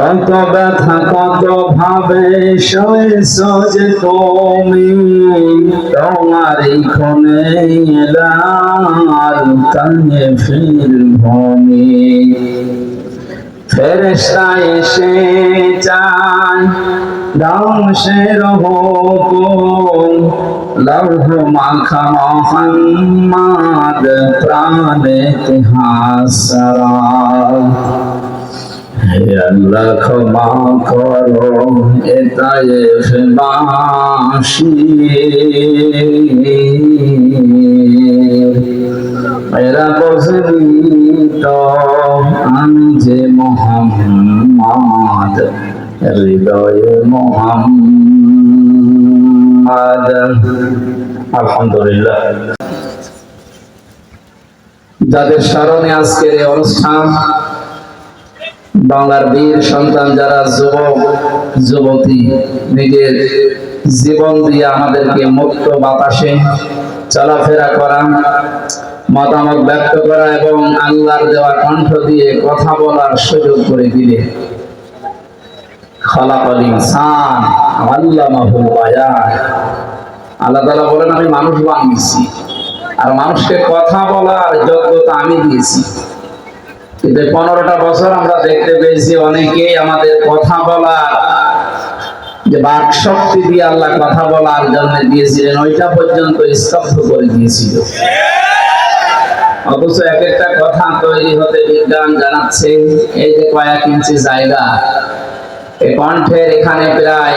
কত ব্যথা কত ভাবে সয়েছ যে তুমি তোমার ক্ষণে এলার কানে ফিল ভূমি ফেরেশতা এসে চায় ধ্বংসের হুকুম লৌহ মাখা মোহাম্মদ প্রাণ ইতিহাস হে আল্লাহ ক্ষমা করো এতায়ে বাসি এরা বসবি আমি যে মোহাম্মদ হৃদয়ে মোহাম্মদ আলহামদুলিল্লাহ। যাদের স্মরণে আজকের এই অনুষ্ঠান বাংলার বীর সন্তান যারা, যুবক, যুবতী, নিজের জীবন দিয়ে আমাদেরকে মুক্ত বাতাসে চলাফেরা করা, মতামত ব্যক্ত করা এবং আল্লাহর দেওয়া কণ্ঠ দিয়ে কথা বলার সুযোগ করে দিলে। আল্লাহ বলেন, আমি মানুষ বানিয়েছি আর মানুষকে কথা বলার যোগ্যতা আমি দিয়েছি। কিন্তু পনেরোটা বছর আমরা দেখতে পেয়েছি অনেকেই আমাদের কথা বলার, যে বাক শক্তি দিয়ে আল্লাহ কথা বলার জন্য দিয়েছিলেন, ওইটা পর্যন্ত স্তব্ধ করে দিয়েছিল। অথচ এক একটা কথা তৈরি হতে বিজ্ঞান জানাচ্ছে, এই যে কয়েক ইঞ্চি জায়গা এই কণ্ঠের এখানে প্রায়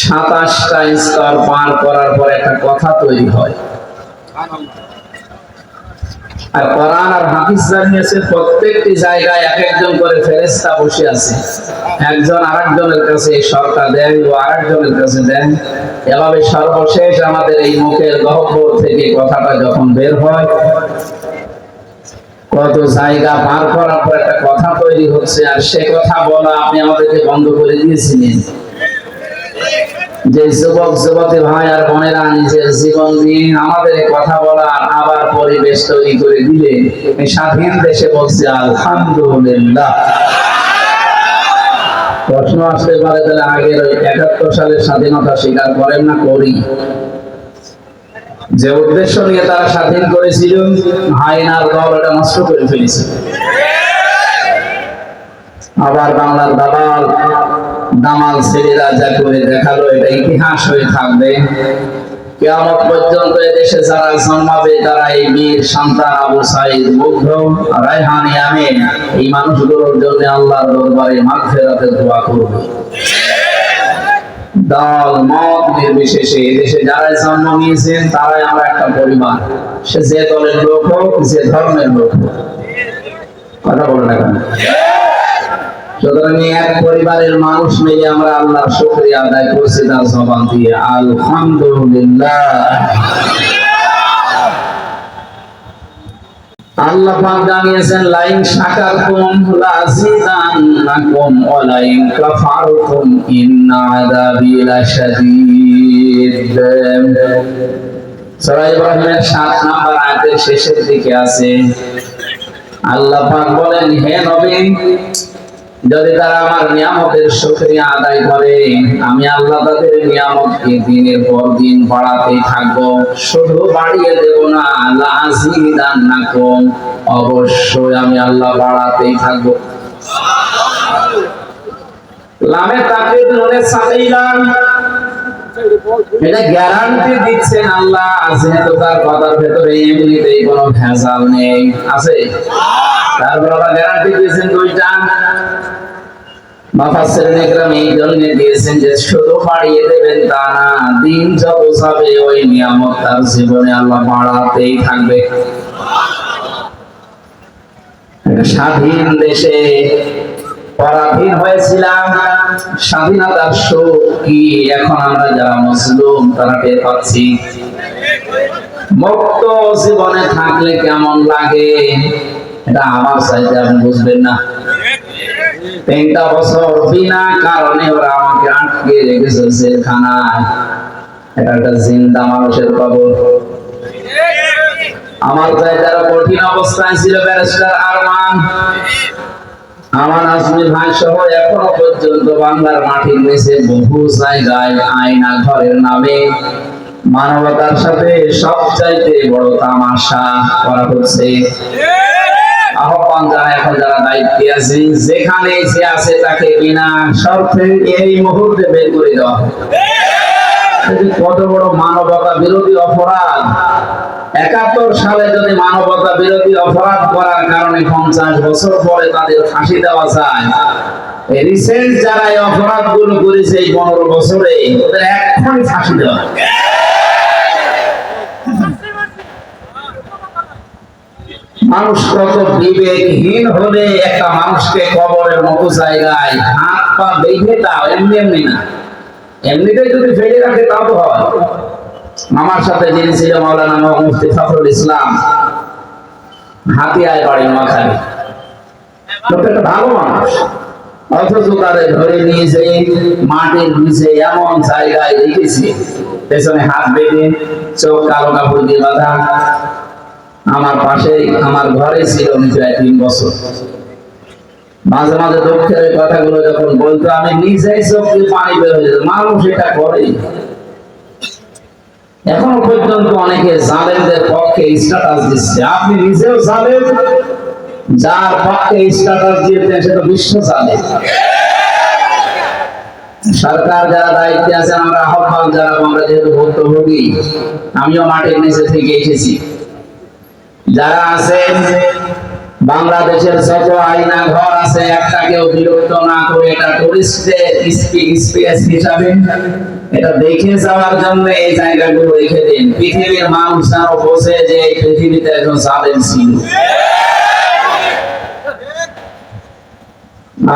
সাতাশটা স্তর পার করার পর একটা কথা তৈরি হয়। আর কোরআন আর হাদিস জানিয়েছে প্রত্যেকটি জায়গায় এক একজন করে ফেরেশতা বসে আছে। একজন আরেকজনের কাছে সরকার দেন, ও আরেকজনের কাছে দেন। এভাবে সর্বশেষ আমাদের এই মুখের গহ্বর থেকে কথাটা যখন বের হয়, কত জায়গা পার করার পর একটা কথা তৈরি হচ্ছে, আর সে কথা বলা আপনি আমাদেরকে বন্ধ করে দিয়েছিলেন। যে যুবক, যুবতী ভাই আর বোনেরা নিজের জীবন দিয়ে আমাদের কথা বলার আবার পরিবেশ তৈরি করে দিলে স্বাধীন দেশে বলছে, আলহামদুলিল্লাহ। প্রশ্ন আসতে পারে, তাহলে আগের ওই একাত্তর সালের স্বাধীনতা স্বীকার করেন না করি। যে উদ্দেশ্য নিয়ে তারা স্বাধীন করেছিল হাইনার দল এটা নষ্ট করে ফেলেছে। আবার বাংলার দাবাল দামাল ছেলেরা যা করে দেখাল, এটা ইতিহাস হয়ে থাকবে। কেয়ামত পর্যন্ত যারা জন্মাবে, তারা এই বীর আবু সাইদ মুগ্ধ রায়হানি এই মানুষগুলোর জন্য আল্লাহর দরবারে মাগফিরাতের দোয়া দল মত নির্বিশেষে এদেশে যারা জন্ম নিয়েছেন, তারাই আমরা একটা পরিবার। সে যে দলের লোক হোক, যে ধর্মের লোক হোক। কথা বলে না কেন সুতরাং এক পরিবারের মানুষ মিলে আমরা আদায় করছি তার দিয়ে। আলহামদুলিল্লাহ। আল্লাহ পাক জানিয়েছেন, লাইন ইন্না আযাবি লাশাদীদ। সূরা ইব্রাহিমের 7 নম্বর আয়াতের শেষের দিকে আছে। আল্লাহ পাক বলেন, হে নবী যদি তারা আমার নিয়ামতের শুকরিয়া আদায় করে, আমি আল্লাহ তাদের নিয়ামতকে দিনের পর দিন বাড়াতেই থাকব। শুধু বাড়িয়ে দেব না লাজিদান্নাকুম অবশ্যই আমি আল্লাহ বাড়াতেই থাকব। লামে এটা গ্যারান্টি দিচ্ছেন আল্লাহ, যেহেতু তার কথার ভেতরে এমনিতেই কোনো ভেজাল নেই। আছে? তারপর আবার গ্যারান্টি দিয়েছেন দুইটা। এই জন্য দিয়েছেন যে শুধু দেবেন তা না, দিন যত যাবে ওই নিয়ামত তার জীবনে আল্লাহ বাড়াতেই থাকবে। স্বাধীন দেশে পরাধীন হয়েছিলাম, স্বাধীনতার সুখ কি এখন আমরা যারা মুসলিম তারা টের পাচ্ছি। মুক্ত জীবনে থাকলে কেমন লাগে? এটা আমার চাইতে আপনি বুঝবেন না। তিনটা বছর বিনা কারণে ওরা আমাকে আটকে রেখেছে জেলখানায়। এটা একটা জিন্দা মানুষের কবর। আমার চাই কঠিন অবস্থায় ছিল ব্যারিস্টার আরমান। আমার আজমি ভাই সহ এখনও পর্যন্ত বাংলার মাটির নিচে বহু জায়গায় আয়না ঘরের নামে। মানবতার সাথে সবচাইতে বড় তামাশা করা হচ্ছে। যেখানে যে আছে তাকে বিনা শর্তে এই মুহূর্তে বের করে দেওয়া কত বড় মানবতা বিরোধী অপরাধ। একাত্তর সালে যদি মানবতা বিরোধী অপরাধ করার কারণে পঞ্চাশ বছর পরে তাদের ফাঁসি দেওয়া যায় রিসেন্ট যারা এই অপরাধগুলো করেছে এই পনেরো বছরে, ওদের এক্ষুনি ফাঁসি দেওয়া হোক। মানুষ কত বিবেকহীন হলে একটা মানুষকে কবরের মতো জায়গায় হাত পা বেঁধে দাও, এমনি এমনি না। এমনিতেই যদি ফেলে রাখে, তাও তো হয় আমার সাথে যিনি ছিল মাওলানা মুফতি ফখরুল ইসলাম, হাতিয়ায় বাড়ি লোকটা একটা ভালো মানুষ। অথচ তারে ধরে নিয়েছে, মাটির নিচে এমন জায়গায় রেখেছে, পেছনে হাত বেঁধে, চোখ কালো কাপড় দিয়ে বাঁধা। আমার পাশে, আমার ঘরে ছিল উনি প্রায় তিন বছর। মাঝে মাঝে এই কথাগুলো যখন বলতো, আমি নিজেই চোখে পানি বের হয়ে যেত। মানুষ এটা করে। এখনও পর্যন্ত অনেকে জালেমদের পক্ষে স্ট্যাটাস দিচ্ছে। আপনি নিজেও জালেম, যার পক্ষে স্ট্যাটাস দিয়েছেন সেটা বিশ্ব জালেম। সরকার যারা দায়িত্বে আছে আমরা আহ্বান যারা আমরা যেহেতু ভুক্তভোগী, আমিও মাটির নিচে থেকে এসেছি। যারা আছেন, বাংলাদেশের যত আইনা ঘর আছে, একটাকেও বিরক্ত না করে এটা টুরিস্টের স্পেস হিসাবে এটা দেখে যাওয়ার জন্য এই জায়গাগুলো রেখে দিন। পৃথিবীর মানুষ যেন বসে যে এই পৃথিবীতে একজন জালেম ছিল।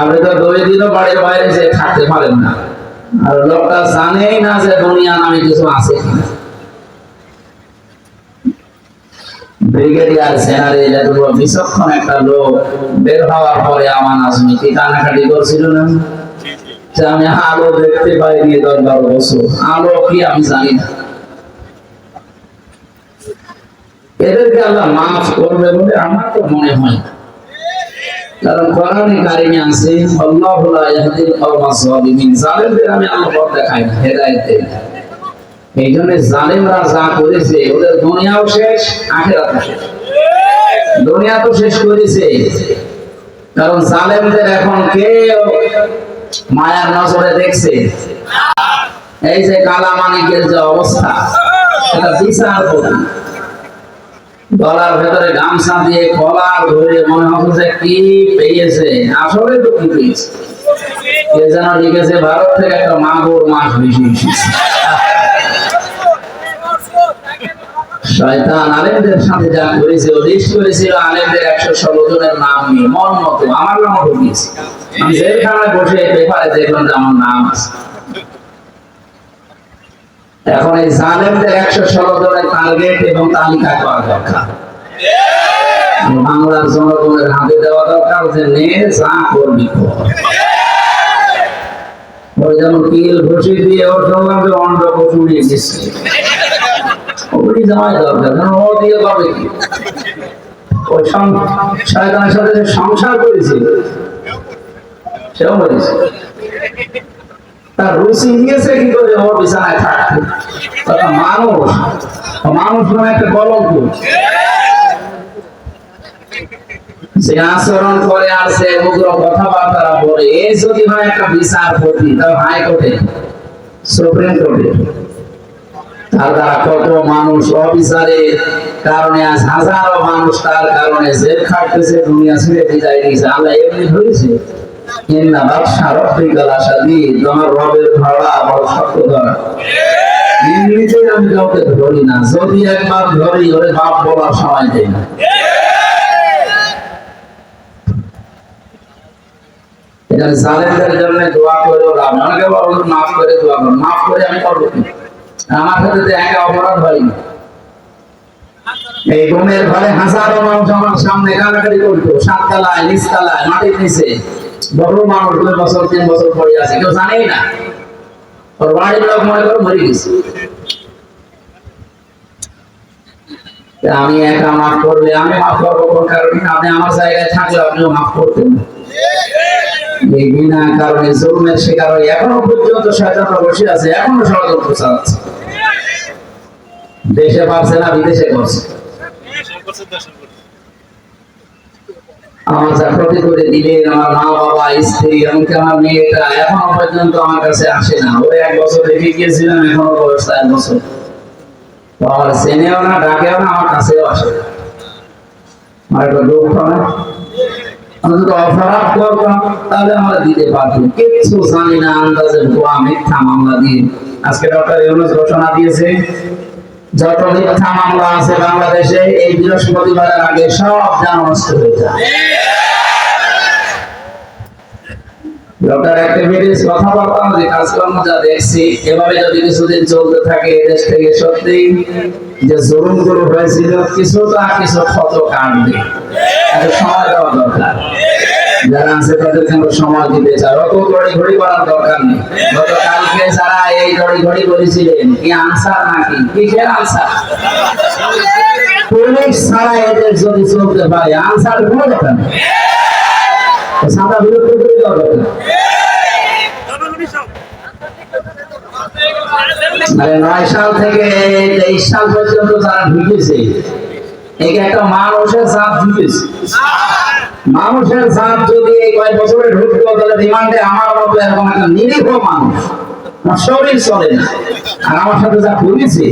আপনি তো দুই দিনও বাড়ির বাইরে যে থাকতে পারেন না। আর লোকটা জানেই না যে দুনিয়া নামে কিছু আছে কিনা। ব্রিগেডিয়ার জেনারেল এত বড় বিচক্ষণ একটা লোক বের হওয়ার পরে আমার আজমি কি কান্নাকাটি করছিল না? আমি আলো দেখতে পাইনি দশ বারো বছর। আলো কি আমি জানি না। এদেরকে আল্লাহ মাফ করবে বলে আমার তো মনে হয় না। কারণ কোরআনে কারিমে আছে, আল্লাহু লা ইয়াহদিল কওমাজ জালিমিন জালেমদের আমি আল্লাহ পথ দেখাই হেদায়েত দেই। এই জন্য জালেমরা যা করেছে, ওদের দুনিয়াও শেষ, আখেরাতও শেষ। দুনিয়া তো শেষ করেছে কারণ জালেমদের এখন কেউ মায়ার নজরে দেখছে। এই যে কালা মানিকের যে অবস্থা এটা বিচার করি গলার ভেতরে গামছা দিয়ে ধরে মনে কি পেয়েছে, আসলে তো কি পেয়েছে। কে যেন লিখেছে, ভারত থেকে একটা মাগুর মাছ বেশি এসেছে। শয়তান আলেমদের সাথে যা করেছে ও লিস্ট করেছিল, আলেমদের একশো ষোলো জনের নাম নিয়ে, মন মতো, আমার নামও ঢুকিয়েছে। আমি জেলখানায় বসে পেপারে দেখলাম যে আমার নাম আছে। এখন এই জালেমদের একশো ষোলো জনের টার্গেট এবং তালিকা করা দরকার। বাংলার জনগণের হাতে দেওয়া দরকার যে নে যা করবি যেমন কিল ঘষি দিয়ে ওর যে অন্ড কচু উড়িয়ে ওগুলি যাওয়াই দরকার কারণ ও দিয়ে পাবে কি? ওই শয়তানের সাথে যে সংসার করেছে, সেও বলেছে তার রুচি নিয়েছে কি করে? ওর বিছানায় থাকতে। তথা মানুষ মানুষ মানে একটা কলঙ্ক। যে আচরণ করে আর সে উগ্র কথাবার্তা বলে। এই যদি হয় একটা বিচারপতি তাও হাইকোর্টে, সুপ্রিম কোর্টে। দ্বারা কত মানুষ অবিচারের কারণে আজ হাজারো মানুষ তার কারণে জেল খাটতেছে, দুনিয়া ছেড়ে বিদায় নিয়েছে। আল্লাহ এমনি ধরেছে, ইন্না বাদশা তোমার রবের শক্ত ধরা এমনিতেই আমি কাউকে ধরি না, যদি একবার ধরি, ওরে বাপ বলার সময় দেই না জন্য দোয়া করে মাফ করে, দোয়া করুন মাফ করে আমি করব আমার সাথে একা অপরাধ হয়নি। এই ঘরে হাজারো মানুষ আমার সামনে করতো মাটির নিচে। বড় মানুষ দুই বছর, তিন বছর পড়ে আছে, কেউ জানেই না। ওর মনে করে মরে গেছে। আমি একা মাফ করলে, আমি মাফ করব কোন কারণে আপনি আমার জায়গায় থাকলে আপনিও মাফ করতেন। এই বিনা কারণে জুলমের শিকার হয়ে এখনও পর্যন্ত শয়তানরা বসে আছে, এখনও ষড়যন্ত্র চালাচ্ছে। দেশে পারছে না, বিদেশে করছে। আমার ক্ষতি করে দিলেন, আমার মা, বাবা, স্ত্রী, এমনকি আমার মেয়েটা, এখনও পর্যন্ত আমার কাছে আসে না। ওরে এক বছর রেখে গিয়েছিলাম, এখনও বয়স চার বছর। আমার চেনেও না, ডাকেও না, আমার কাছেও আসে আমার একটা দুঃখ না অপরাধ করতাম, তাহলে আমরা দিতে পারতাম। কিচ্ছু জানি না, আন্দাজে ভুয়া মিথ্যা মামলা দিয়ে। আজকে ডক্টর ইউনুস ঘোষণা দিয়েছে যত মিথ্যা মামলা আছে বাংলাদেশে, এই বৃহস্পতিবারের আগে সব যেন নষ্ট হয়ে যায়। ডক্টর যে কাজকর্ম যা দেখছি, এভাবে যদি কিছুদিন চলতে থাকে দেশ থেকে সত্যি যে জরুমগুলো হয়েছিল কিছু ক্ষত কাটবে একটা সময় দেওয়া দরকার। যারা আছে তাদেরকে আমরা সময় দিতে চাই অত ঘড়ি ঘড়ি করার দরকার নেই। গতকালকে যারা এই ঘড়ি ঘড়ি করেছিলেন কি আনসার নাকি? কিসের আনসার পুলিশ ছাড়া এদের যদি চলতে পারে আনসার কোনো দরকার নেই। সাদা বিরক্ত করে দেওয়া দরকার নয় সাল থেকে তেইশ সাল পর্যন্ত যারা ঢুকেছে এই একটা মানুষের চাপ ঢুকেছে মানুষের চাপ যদি এই কয়েক বছরে ঢুকতো, তাহলে রিমান্ডে আমার মতো এরকম একটা নিরীহ মানুষ। শরীর চলে আর আমার সাথে যা ঘুরেছে,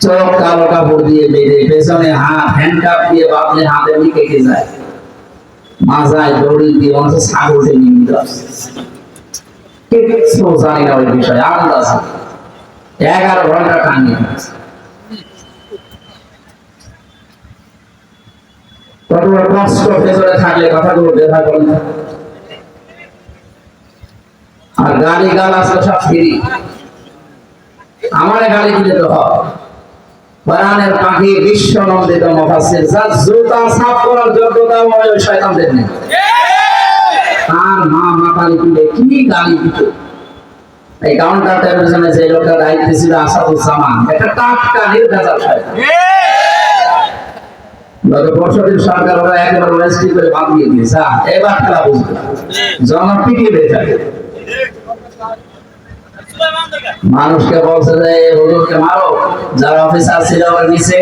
চোখ কালো কাপড় দিয়ে বেঁধে পেছনে হাত হ্যান্ডকাপ দিয়ে বাপলে হাতে নিয়ে কেটে যায়। মাজায় দড়ি দিয়ে মনে হচ্ছে ছাগলকে নিয়ে নিতে। জানি না ওই বিষয়ে, আন্দাজ এগারো ঘণ্টা টানিয়ে দিয়েছে। কত কষ্ট ভেতরে থাকলে কথাগুলো আর গালি গাল সব ফিরি। গালি দিলে তো হয়। কোরআনের পাখি বিশ্ব নন্দিত জুতা সাফ করার যোগ্যতা ওই শয়তানদের নেই। তার মা মাতাল তুলে কি গালি দিত? এই কাউন্টার যে লোকটা দায়িত্ব ছিল আসাদুজ্জামান। একটা টাটকা নির্ভেজাল শয়তান। গত বছর দিন সরকার ওরা একেবারে রেজিস্ট্রি করে দিয়ে দিয়েছে। এবার খেলা বুঝবে থাকে। মানুষকে বলছে যে হুজুরকে মারো। যারা অফিসার ছিল ওর নিচে,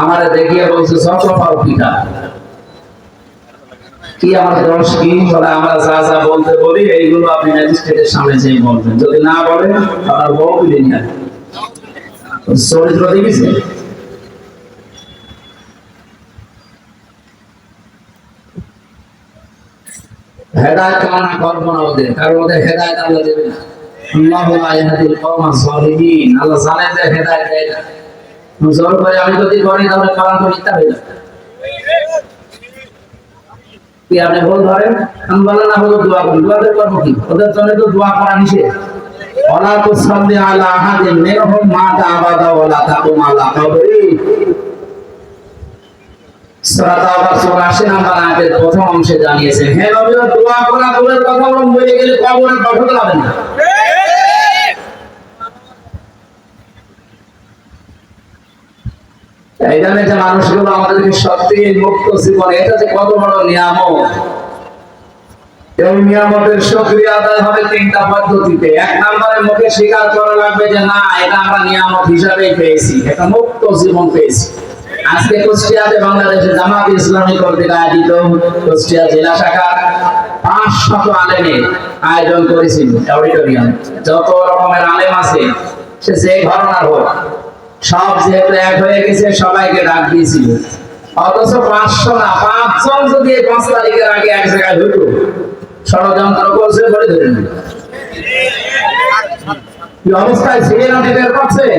আমারে দেখিয়ে বলছে পাও কি আমার দোষ, কি? বলে, আমরা যা যা বলতে বলি, এইগুলো আপনি ম্যাজিস্ট্রেটের সামনে বলবেন। যদি না বলেন বউ চরিত্র দেখেছে হেদায়ত কামনা করব না ওদের, কারণ ওদের হেদায়ত আল্লাহ দেবে না। আল্লাহু লা ইয়াহদিল কওমা যালিমিন আল্লাহ জানেন যে দেয় না। জোর করে আমি যদি করি তাহলে কালাম তো মিথ্যা হয়ে কি আপনি ভুল ধরেন? আমি বলেন না হলো দোয়া করে করব কি? ওদের জন্য তো দোয়া করা নিষেধ। ওলা তো সাল্লি আলা আহাদিন মিনহুম মাতা আবাদা ওয়ালা তাকুম আলা কবরি সূরা তাওবার সূরা 80 নম্বর আয়াতের প্রথম অংশে জানিয়েছেন, হে নবী দোয়া করা দূরের কথা বলুন বলে গেলে কবরে পাঠাতে হবে না। এই জন্য যে মানুষগুলো আমাদেরকে সত্যি মুক্ত জীবন, এটা যে কত বড় নিয়ামত। এই নিয়ামতের সক্রিয় আদায় হবে তিনটা পদ্ধতিতে। এক নম্বরে মুখে স্বীকার করা লাগবে যে, না, এটা আমরা নিয়ামত হিসাবেই পেয়েছি, এটা মুক্ত জীবন পেয়েছি। আজকে কুষ্টিয়াতে বাংলাদেশে জামাত ইসলামী কর্তৃক আয়োজিত কুষ্টিয়া জেলা শাখা পাঁচ শত আলেমের আয়োজন করেছিল অডিটোরিয়াম। যত রকমের আলেম আছে, সে যে ঘটনার হোক, সব যেহেতু এক হয়ে গেছে, সবাইকে ডাক দিয়েছিল। অথচ পাঁচশো না, পাঁচজন যদি এই পাঁচ তারিখের আগে এক জায়গায় হতো ষড়যন্ত্র করছে বলে ধরে নিল। অবস্থায় ছিলেন আপনি বের করছেন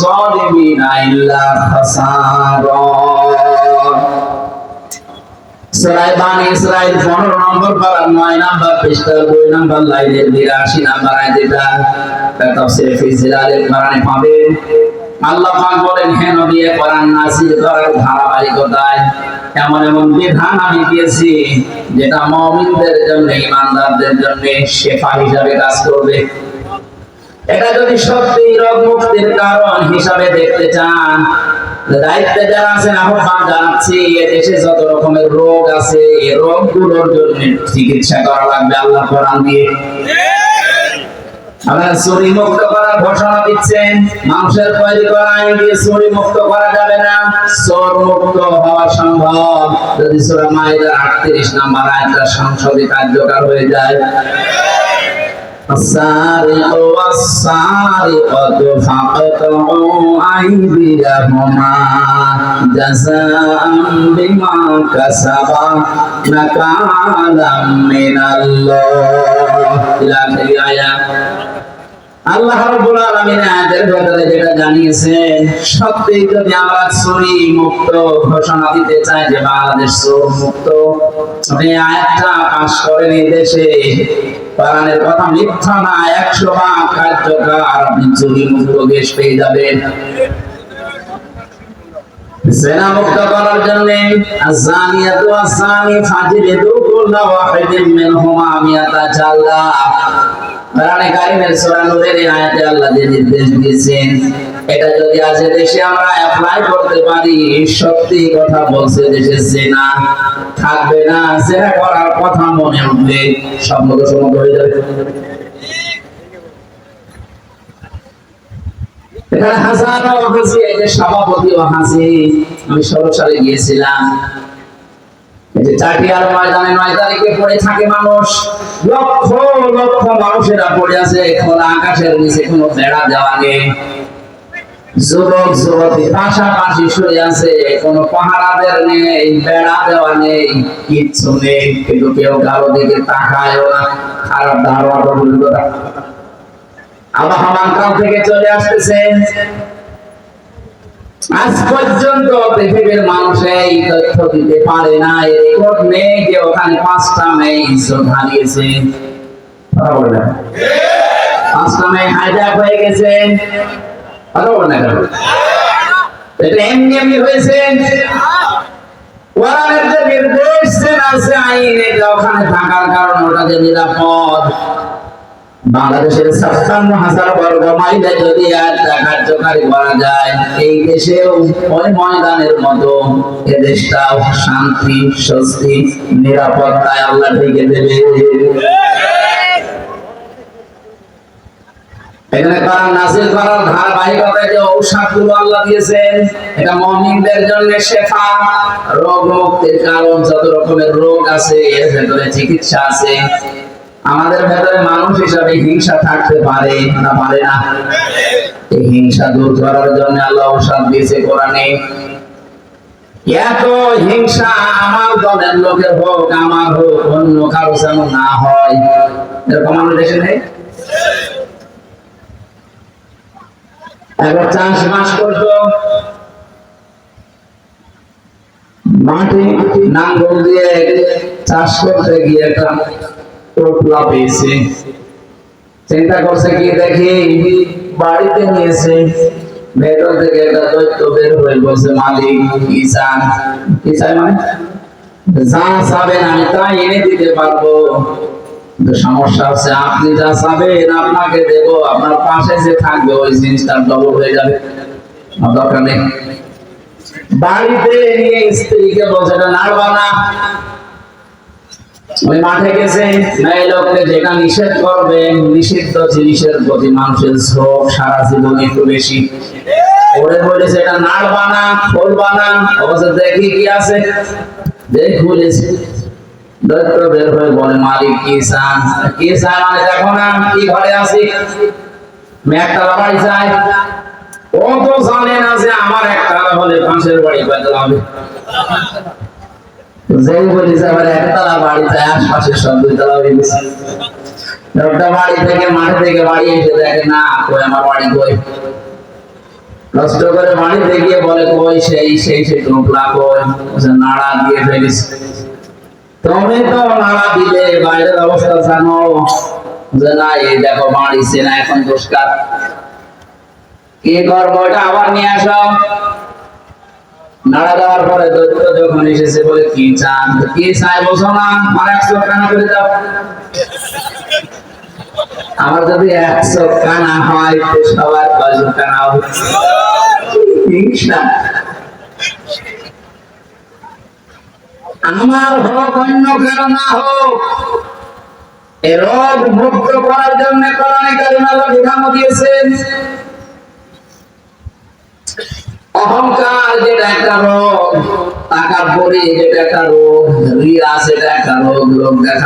জালিমিনা ইল্লা খাসারা সরাই ইসরাইল পনেরো নম্বর নাম্বার লাইনের আল্লাহ পাক বলেন, হে নবী কোরআন করার ধারাবাহিকতায় এমন এমন বিধান আমি দিয়েছি, যেটা মুমিনদের জন্য, ইমানদারদের জন্য শেফা হিসাবে কাজ করবে। এটা যদি সত্যি রোগ মুক্তির কারণ হিসাবে দেখতে চান দায়িত্বে যারা আছেন, আহ্বান জানাচ্ছি এদেশে যত রকমের রোগ আছে রোগগুলোর জন্য চিকিৎসা করা লাগবে, আল্লাহ কোরআন দিয়ে। আপনারা চুরি মুক্ত করার ঘোষণা দিচ্ছেন মানুষের তৈরি করা আইন দিয়ে চুরি মুক্ত করা যাবে না, চোর মুক্ত হওয়া সম্ভব। যদি সূরা মাইদার 38 নাম্বার আয়াতটা সংসদে কার্যকর হয়ে যায়। السارق والسارقة فاقطعوا أيديهما جزاء بما كسبا نكالا من الله إلى آخر الآية আল্লাহ রাব্বুল আলামিন আয়াতের ভেতরে যেটা জানিয়েছেন সত্যি যদি আমরা চুরি মুক্ত ঘোষণা দিতে চাই যে বাংলাদেশ চোর মুক্ত আপনি আয়াতটা পাশ করেন এই দেশে কোরআনের কথা মিথ্যা না, একশো ভাগ কার্যকর, আপনি চুরি মুক্ত দেশ পেয়ে যাবেন। জেনা মুক্ত করার জন্য আজানিয়াতু আসানি ফাজিলিদু কুল্লা ওয়াহিদিন মিনহুমা মিয়াতা জাল্লা। কোরআনে কারিমের সূরা নূরের আয়াতে আল্লাহ যে নির্দেশ দিয়েছেন এটা যদি আজ দেশে আমরা অ্যাপ্লাই করতে পারি, সত্যি কথা বলছে দেশে জেনা থাকবে না জেনা করার কথা মনে উঠবে সম্মত সম্মত হয়ে যাবে। সালে গিয়েছিলাম। নয় তারিখে থাকে লক্ষ লক্ষ মানুষেরা পড়ে আছে, খোলা আকাশের নিচে কোনো বেড়া দেওয়া নেই। যুবক, যুবতী, পাশাপাশি শুয়ে আছে। কোনো পাহারাদের নেই, বেড়া দেওয়া নেই, কিচ্ছু নেই। কিন্তু কেউ কারও দিকে তাকায়ও না। খারাপ ধারণা তো থেকে চলে আসতেছে। আজ পর্যন্ত পৃথিবীর মানুষ এই তথ্য দিতে পারে না রেকর্ড নেই যে ওখানে পাঁচটা মেয়ে ইজ্জত হারিয়েছে। পাঁচটা মেয়ে হাইজ্যাক হয়ে গেছে। নির্দেশ আছে ওখানে থাকার ওটা যে নিরাপদ। বাংলাদেশের হাজার বর্গ মাইলে যদি কার্যকারী করা যায়, এই দেশেও ওই ময়দানের মতো এ দেশটাও শান্তি, স্বস্তি, নিরাপত্তায় আল্লাহ ঢেকে দেবে। এখানে কোরআন নাযিল করার ধারাবাহিকতায় যে ঔষধগুলো আল্লাহ দিয়েছেন। এটা মুমিনদের জন্য শেফা। রোগ মুক্তির কারণ যত রকমের রোগ আছে, এর ভেতরে চিকিৎসা আছে। আমাদের ভেতরে মানুষ হিসাবে হিংসা থাকতে পারে না পারে না। এই হিংসা দূর করার জন্য আল্লাহ ঔষধ দিয়েছে কোরআনে। এত হিংসা আমার দলের লোকের হোক, আমার হোক, অন্য কারও যেন না হয়। এরকম আমরা দেশে নেই? একবার চাষবাস করতো মাঠে নাঙ্গল দিয়ে চাষ করতে গিয়ে একটা টোপলা পেয়েছে। চিন্তা করছে কি দেখি? বাড়িতে নিয়েছে। ভেতর থেকে একটা দৈত্য বের হয়ে বলছে, মালিক কি চান মানে? যা চাবেন আমি তা এনে দিতে পারব। সমস্যা হচ্ছে, আপনি যা চাবেন আপনাকে দেবো, আপনার পাশে যে থাকবে, ওই জিনিসটা ডবল হয়ে যাবে। দরকার নেই। বাড়িতে নিয়ে স্ত্রীকে বলছে নাড়বা না। ওই মাঠে লোককে যেটা নিষেধ করবে, নিষিদ্ধ জিনিসের প্রতি মানুষের ঝোঁক সারা জীবন একটু বেশি। ওরে বলেছে, এটা নাড়বা না খুলবা না। অবশ্য দেখি কি আছে। দেখ খুলেছে দৈত্য বের হয়ে বলে, মালিক কি চান কি চান মানে দেখো না কি ঘরে আছি? বাড়ি চাই ও তো জানে না যে আমার একটা হলে পাশের বাড়ি হবে। যেই একতলা বাড়ি চাই সব হয়ে গেছে। একটা বাড়ি থেকে থেকে বাড়ি এসে দেখে, না, কই আমার বাড়ি, কই? করে বাড়িতে গিয়ে বলে, কই সেই সেই সে টোপলা কই? নাড়া দিয়ে ফেলিস তুমি তো নাড়া দিলে, বাইরের অবস্থা জানো। যে না, এই দেখো না, এখন দুষ্কার কি করব, এটা আবার নিয়ে নাড়া দেওয়ার পরে দৈত্য যখন এসেছে বলে, কি চান? কি চাই বলছো না? মানে একশো কানা করে দাও। আমার যদি একশো কানা হয়, তো সবার কানা হবে? আমার হোক অন্য কারও না হোক। এ রোগ মুক্ত করার জন্য কোরআনে কারিম আল্লাহ বিধান দিয়েছেন। অহংকার যেটা একটা রোগ টাকা পরে যেটা একটা রোগ, রিয়া সেটা একটা রোগ রোগ দেখা